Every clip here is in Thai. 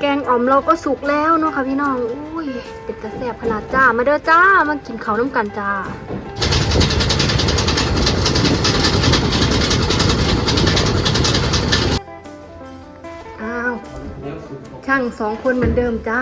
แกงอ่อมเราก็สุกแล้วเนาะค่ะพี่น้อง อุ้ยเป็นตะแสบขนาดจ้า มาเด้อจ้า มากินเขาวน้ำกันจ้าอ้าวช่างสองคนเหมือนเดิมจ้า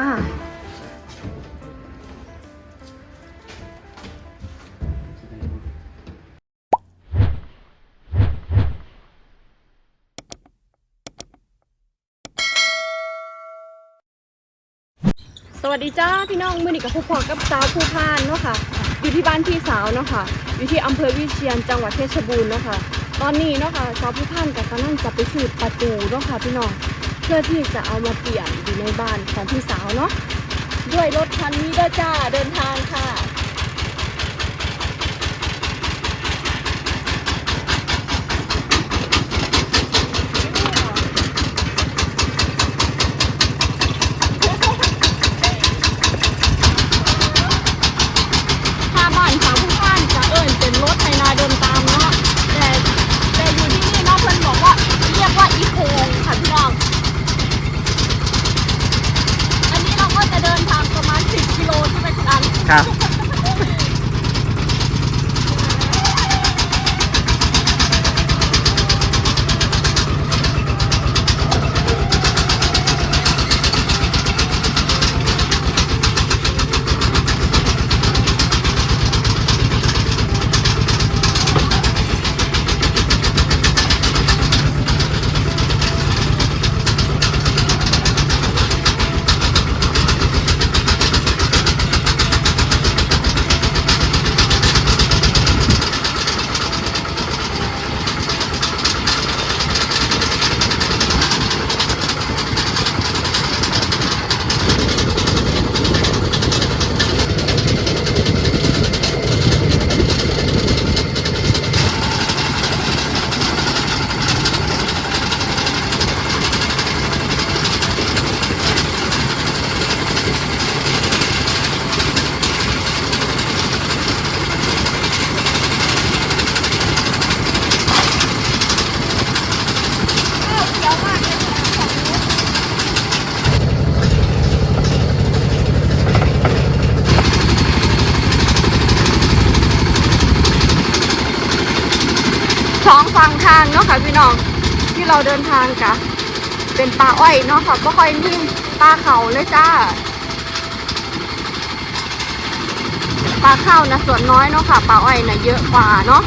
วัสดีจ้าพี่น้องมือนี้กับผู้พอกับสาวผู้พานเนาะค่ะอยู่ที่บ้านพี่สาวเนาะค่ะอยู่ที่อำเภอวิเชียรจังหวัดเพชรบูรณ์เนาะค่ะตอนนี้เนาะค่ะสาวผู้พานกับกำลังจะไปสืบประตูเนาะค่ะพี่น้องเพื่อที่จะเอามาเปลี่ยนอยู่ในบ้านของพี่สาวเนาะด้วยรถคันนี้ด้วยจ้าเดินทางค่ะ ทางเนาะค่ะพี่น้องที่เราเดินทางกะเป็นปลาอ้อยเนาะค่ะก็ค่อยมีป่าเขาเลยจ้าปลาข้าวนะส่วนน้อยเนาะค่ะปลาอ้อยนะเยอะกว่าเนาะ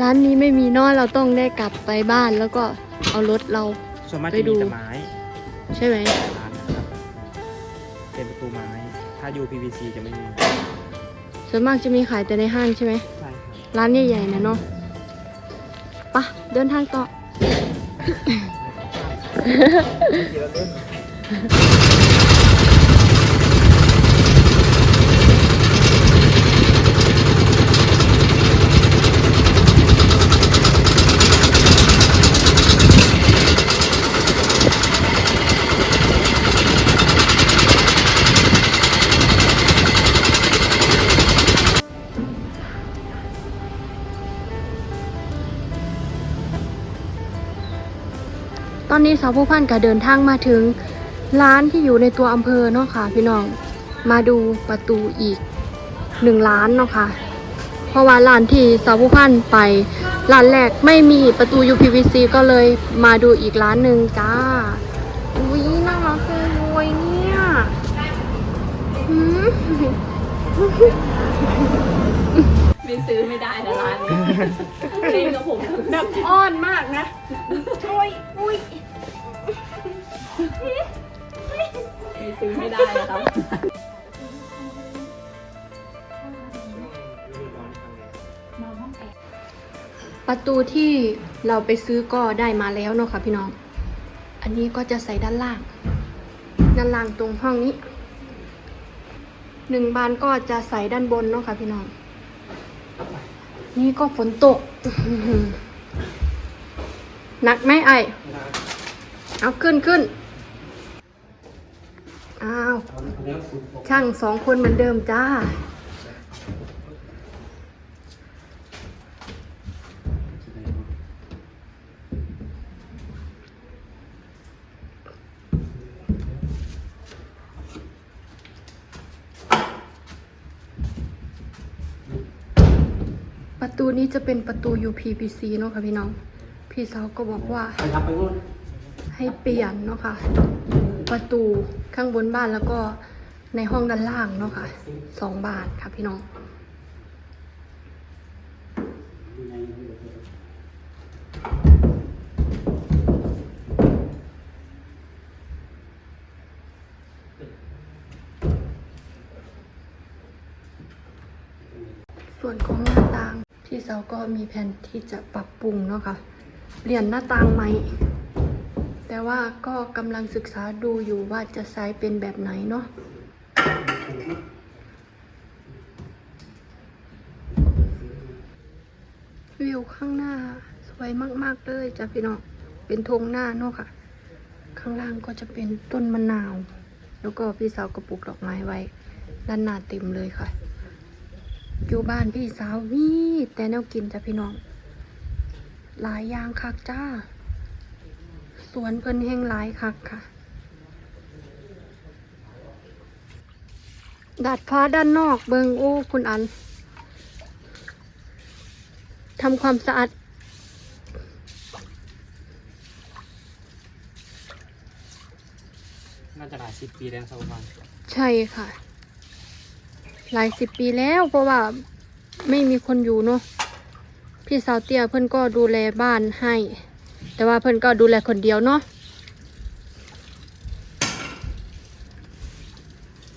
ร้านนี้ไม่มีนอนเราต้องได้กลับไปบ้านแล้วก็เอารถเรา ส่วนมากไปจะดูมีแต่ไม้ใช่ไหมร้านนะครับเป็นประตูไม้ ถ้า UPVC จะไม่มีส่วนมากจะมีขายแต่ในห้างใช่ไหมใช่ครับร้านใหญ่ๆนะเนาะปะเดินทางต่อกี่เราเล่นาวผู้พันก็เดินทางมาถึงร้านที่อยู่ในตัวอำเภอเนาะค่ะ พี่น้องมาดูประตูอีกหนึ่งร้านเนาะค่ะ เพราะว่าร้านที่สาวผู้พันไปร้านแรกไม่มีประตู UPVC ก็เลยมาดูอีกร้านหนึ่งจ้าอุ้ยน่ารักจังเลยเนี่ยหืมไม่ซื้อไม่ได้นะร้านนี้เล่นกับผมทั้งแบบอ้อนมากนะโอ้ยอุ้ย ซื้อไม่ได้นะครับ ประตูที่เราไปซื้อก็ได้มาแล้วเนาะค่ะพี่น้อง อันนี้ก็จะใส่ด้านล่าง ด้านล่างตรงห้องนี้ หนึ่งบานก็จะใส่ด้านบนเนาะค่ะพี่น้อง นี่ก็ฝนตกอื้อหือหนักไหมไอ เอาขึ้นขึ้น อ้าว ช่างสองคนเหมือนเดิมจ้า ประตูนี้จะเป็นประตู UPVC เนาะค่ะพี่น้อง พี่สาวก็บอกว่า ไปครับไปนู่นให้เปลี่ยนเนาะค่ะ ประตูข้างบนบ้านแล้วก็ในห้องด้านล่างเนาะค่ะสองบานค่ะพี่น้องส่วนของหน้าต่าง พี่เสาก็มีแผนที่จะปรับปรุงเนาะค่ะ เปลี่ยนหน้าต่างใหม่ แต่ว่าก็กำลังศึกษาดูอยู่ว่าจะใช้เป็นแบบไหนเนาะวิวข้างหน้าสวยมากๆเลยจ้ะพี่น้องเป็นทงหน้าเนาะค่ะ ข้างล่างก็จะเป็นต้นมะนาว แล้วก็พี่สาวก็ปลูกดอกไม้ไว้ ด้านหน้าเต็มเลยค่ะ อยู่บ้านพี่สาววีแต่แนวกินจ้ะพี่น้องหลายอย่างคักจ้า สวนเพิ่นแห้งหลายคักค่ะ ดาดฟ้าด้านนอกเบิงโอ้คุณอันทำความสะอาดน่าจะหลายสิบปีแล้วนะครับประมาณใช่ค่ะ หลายสิบปีแล้วเพราะว่าไม่มีคนอยู่เนาะพี่สาวเตี้ยเพิ่นก็ดูแลบ้านให้ แต่ว่าเพิ่นก็ดูแลคนเดียวเนาะ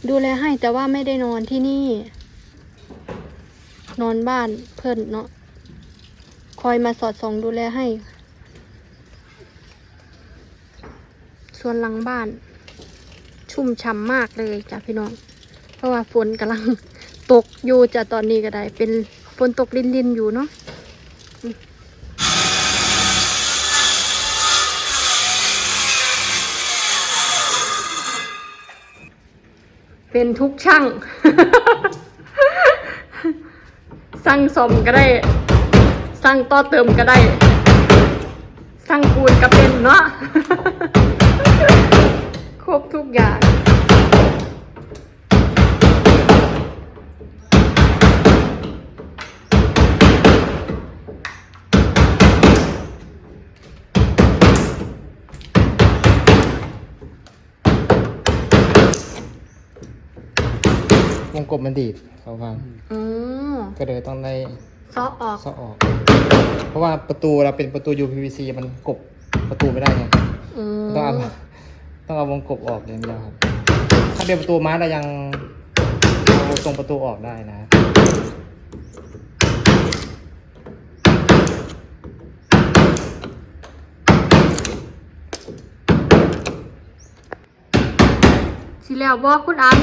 ดูแลให้แต่ว่าไม่ได้นอนที่นี่ นอนบ้านเพิ่นเนาะคอยมาสอดส่องดูแลให้ ส่วนหลังบ้าน ชุ่มฉ่ำมากเลยจ้ะพี่น้อง เพราะว่าฝนกำลังตกอยู่จ้ะตอนนี้ก็ได้ เป็นฝนตกลินๆอยู่เนาะ เป็นทุกช่าง สร้างสมก็ได้ สร้างต่อเติมก็ได้ สร้างปูนก็เป็นเนาะ ครบทุกอย่าง วงกบมันดีดเขาฟังอืมก็เลยต้องได้ซอออก ซ่อออก เพราะว่าประตูเราเป็นประตู UPVC มันกบประตูไม่ได้ไงอืมต้องเอาต้องเอาวงกบออกอย่างเดียวครับ ถ้าเป็นประตูไม้เรายังเอาตรงประตูออกได้นะ สิแล้วบอกคุณอัน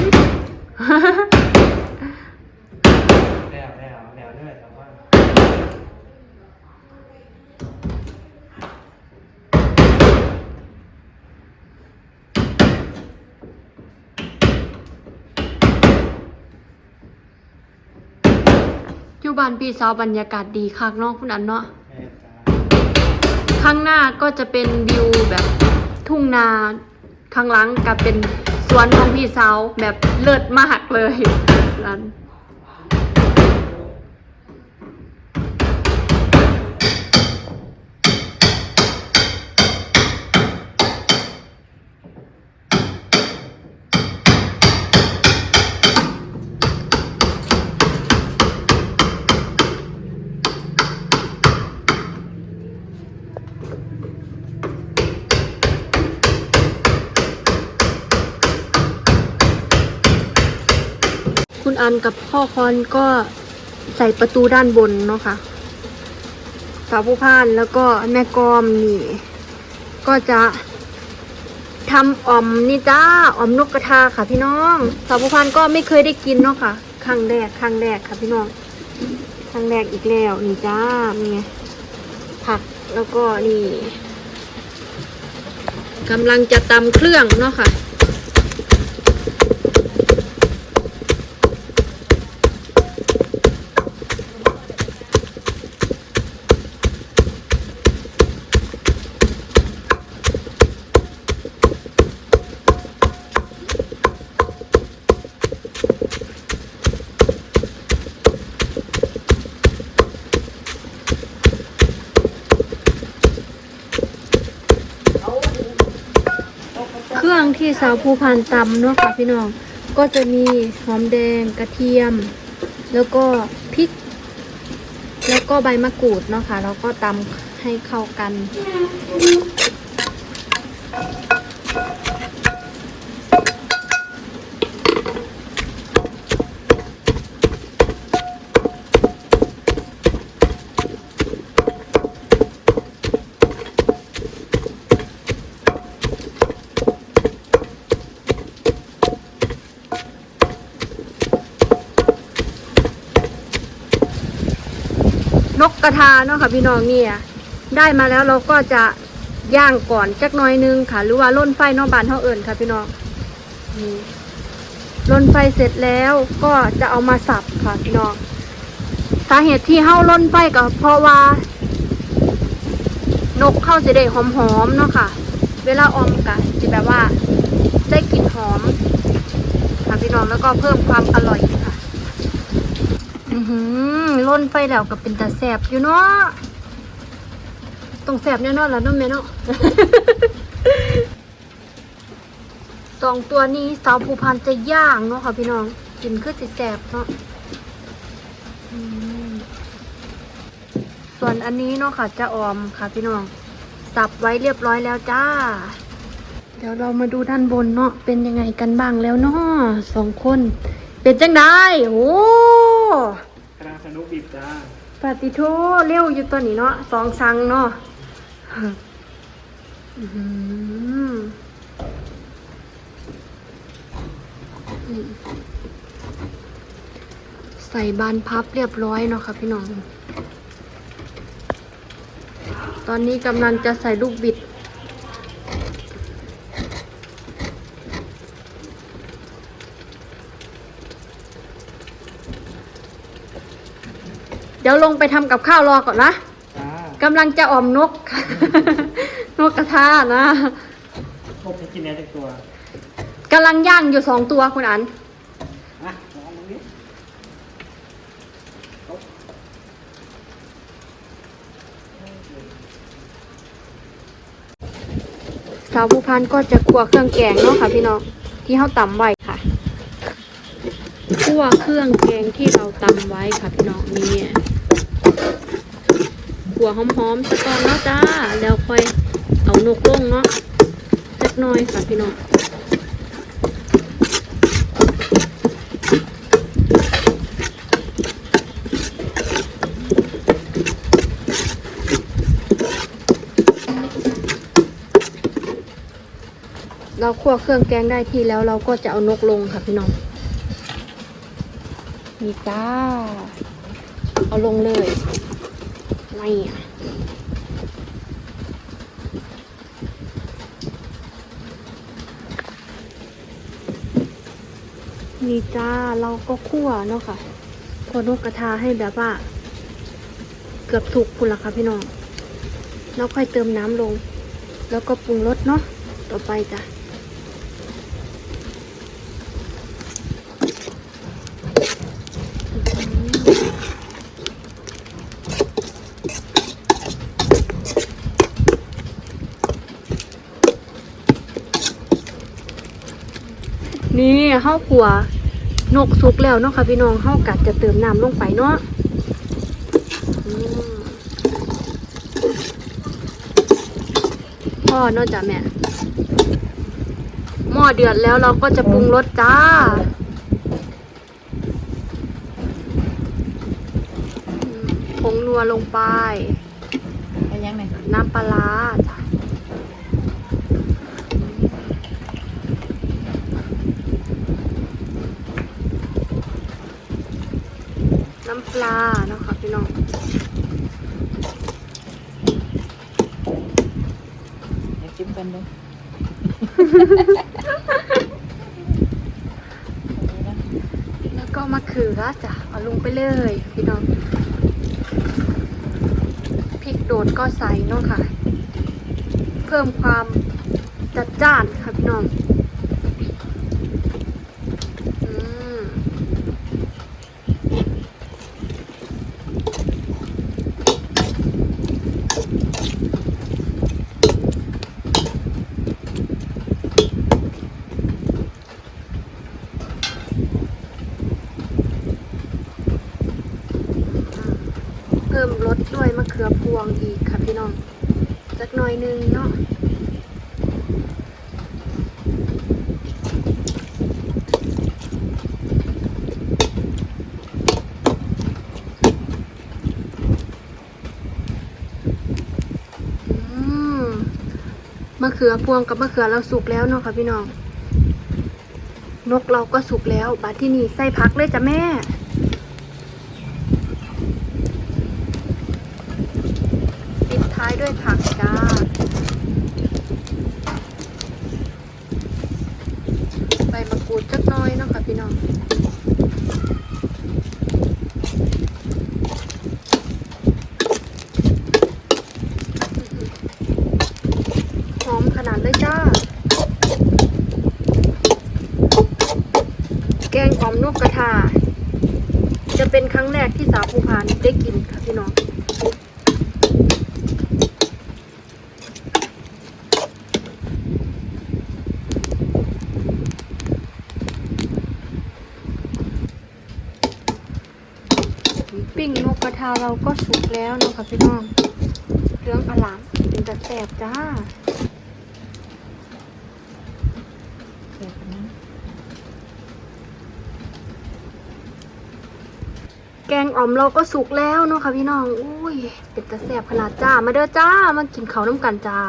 แล้วแล้วแล้วเลยแต่ว่าอยู่บ้านพี่สาวบรรยากาศดีคักเนาะคุณอันเนาะ แม่จ้าข้างหน้าก็จะเป็นวิวแบบทุ่งนา ข้างหลังก็เป็น สวนของพี่สาวแบบเลิศมากเลยนั่นันกับพ่อคอนก็ใส่ประตูด้านบนเนาะค่ะสาวผู้พานแล้วก็แม่กอมนี่ ก็จะทำอ่อมนี่จ้าอ่อมนกกระทาค่ะพี่น้องสาวผู้พานก็ไม่เคยได้กินเนาะค่ะครั้งแรกครั้งแรกค่ะพี่น้องครั้งแรกอีกแล้วนี่จ้านี่ไงผักแล้วก็นี่กำลังจะตำเครื่องเนาะค่ะ สาวภูพานตำเนาะค่ะพี่น้อง ก็จะมีหอมแดงกระเทียม แล้วก็พริก แล้วก็ใบมะกรูดเนาะค่ะแล้วก็ตำให้เข้ากัน กระทาเนาะค่ะพี่น้องเนี่ยได้มาแล้วเราก็จะย่างก่อนจักน้อยนึงค่ะ หรือว่าล่นไฟนอกบานเท่าเอิญค่ะพี่น้องนี่ล่นไฟเสร็จแล้วก็จะเอามาสับค่ะพี่น้องสาเหตุที่เฮาล่นไฟก็เพราะว่า นกเข้าสิได้หอมๆเนาะค่ะ เวลาออมกะจะแบบว่าได้กลิ่นหอมค่ะพี่น้องแล้วก็เพิ่มความอร่อย หือล่นไฟแล้วก็เป็นตาแสบอยู่เนาะต้องแสบแน่นอนแล้วเน้องแม่เนาะสองตัวนี้สาวภูพานจะย่างเนาะค่ะพี่น้องกินคือสิแสบเนาะอืมส่วนอันนี้เนาะค่ะจะออมค่ะพี่น้องสับไว้เรียบร้อยแล้วจ้า เดี๋ยวเรามาดูด้านบนเนาะเป็นยังไงกันบ้างแล้วเนาะสองคน เป็นจังได้โอ้ กำลังสนุบีบจ้าปฏิโทเร็วอยู่ตัวนี้เนาะสองสังเนาะใส่บานพับเรียบร้อยเนาะค่ะพี่น้อง ตอนนี้กำลังจะใส่ลูกบิด ดี๋ยวลงไปทำกับข้าวรอก่อนนะจ้ากำลังจะออมนก นกกระทานะพวกจะกินเนื้อจากตัวกำลังย่างอยู่สองตัวคุณอันอะลองดูดิสาวผู้พันก็จะคั่วเครื่องแกงเนาะค่ะพี่น้องที่เขาตำไว้ค่ะคั่วเครื่องแกงที่เราตำไว้ค่ะพี่น้องนี่ขั วหอมๆสักก่อนเนาะจ้า แล้วค่อยเอานกลงเนาะสักหน่อยค่ะพี่น้องเราคั่วเครื่องแกงได้ที่แล้วเราก็จะเอานกลงค่ะพี่น้องนี่จ้า เอาลงเลย ไม่อะนี่จ้าเราก็คั่วเนาะค่ะคั่วนกกระทาให้แบบว่า เกือบถูกคุณละค่ะพี่น้องแล้วค่อยเติมน้ำลง แล้วก็ปรุงรสเนาะต่อไปจ้ะ นี่ข้าวขัวนกสุกแล้วเนาะค่ะพี่น้องข้าวกัดจะเติมน้ำลงไปเนาะอืมพ่อเนาะจ้ะแม่หม้อเดือดแล้วเราก็จะปรุงรสจ้าอืมผงนัวลงไปไปยังไงน้ำปลาร้าจ้ะน้ำ ปลาเนาะค่ะพี่น้องเดี๋ยวจิ้มกันดูแล้วก็มะเขือจ้ะเอาลงไปเลยพี่น้องพริกโดดก็ใส่เนาะค่ะ เพิ่มความจัดจ้านค่ะพี่น้องอืมเพิ่มรสด้วยมะเขือพวงอีกค่ะพี่น้องสักหน่อยหนึงเนาะ อืมมะเขือพวงกับมะเขือเราสุกแล้วเนาะค่ะพี่น้อง นกเราก็สุกแล้วบัดที่นี่ใส่พักเลยจ้ะแม่ปิดท้ายด้วยผักจ้าใบมะกรูดจักน้อยเนาะค่ะพี่น้อง หอมขนาดเลยจ้า แกงอ่อมนกกระทา จะ เป็นครั้งแรกที่สาวภูพานได้กินค่ะพี่น้องปิ้งนกกระทาเราก็สุกแล้วนะคะพี่น้องเรื่องอลามเป็นแต่แสบจ้า เดี๋ยวกันนะ แกงอ่อมเราก็สุกแล้วเนาะค่ะพี่น้อง อุ้ย เป็นตะแสบขนาดจ้า มาเด้อจ้า มากินเขาวน้ำกันจ้า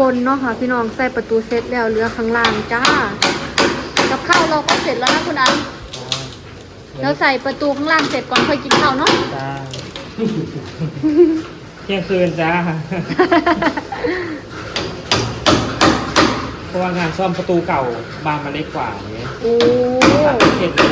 บนเนาะค่ะพี่น้องใส่ประตูเสร็จแล้วเหลือข้างล่างจ้า กับข้าวเราก็เสร็จแล้วนะคุณอันเราใส่ประตูข้างล่างเสร็จก่อนค่อยกินข้าวเนาะจ้าเที่ยงคืนจ้าเพราะว่างานซ่อมประตูเก่าบานมันเล็กกว่าอย่างเงี้ยโอ้ตัดเสร็จเลย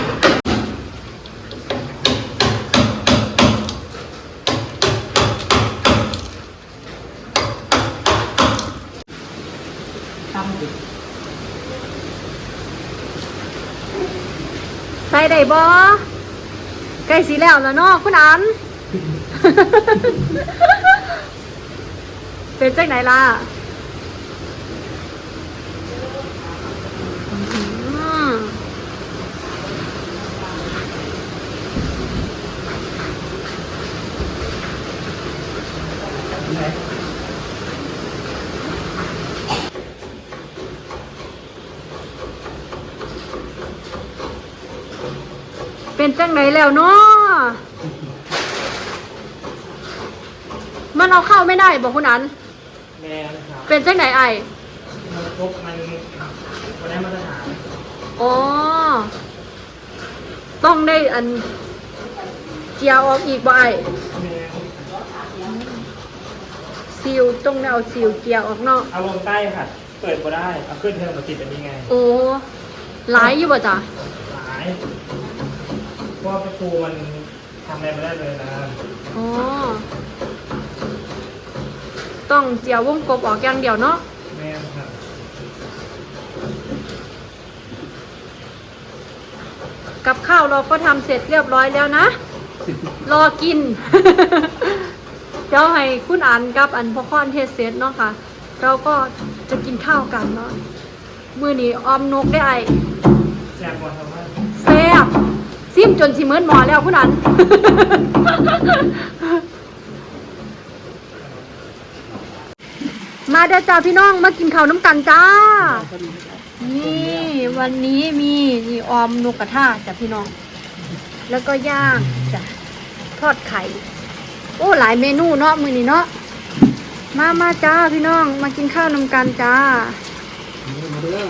ใส่ได้ บ่ใกล้สีแล้วแล้วเนาะคุณอัน เป็นจังไหนล่ะ จังไหนแล้วเนาะมันเอาเข้าไม่ได้บอกคุณอัน แม่นะครับเป็นจังไหนไอมันครบมันมันได้มาตรฐานอ๋อ ต้องได้อัน เจียวออกอีกบ่ไอแม่ซิลต้องได้เอาซิลเจียวออกเนาะเอาลงใต้ค่ะ เปิดก็ได้ เอาขึ้นเทอมมาติดอันนี้ไง โอ้หลายอยู่บ่จ้ะหายเพ ราะว่าประตูมันทำอะไรไม่ได้เลยนะอ๋อ ต้องเจียววงกบออกอย่างเดียวเนาะ แม่ครับกับข้าวเราก็ทำเสร็จเรียบร้อยแล้วนะ รอกิน เดี๋ยวให้คุณอันกับอันพ่อค้อนเทสเสร็จเนาะค่ะ เราก็จะกินข้าวกันเนาะ มือนี้ออมนกได้ไอแจกก่อนทำว่าแซ่บ ซิมจนสิเหมือนหมอแล้วคุณอัน มาเด้อจ้าพี่น้องมากินข้าวน้ำกันจ้า นี่วันนี้มีนี่ออมนกกระทาจ้ะพี่น้อง แล้วก็ย่างจ้ะทอดไข่ โอ้หลายเมนูเนาะมือนี้เนาะ มามาจ้าพี่น้องมากินข้าวน้ำกันจ้า มาเด้อ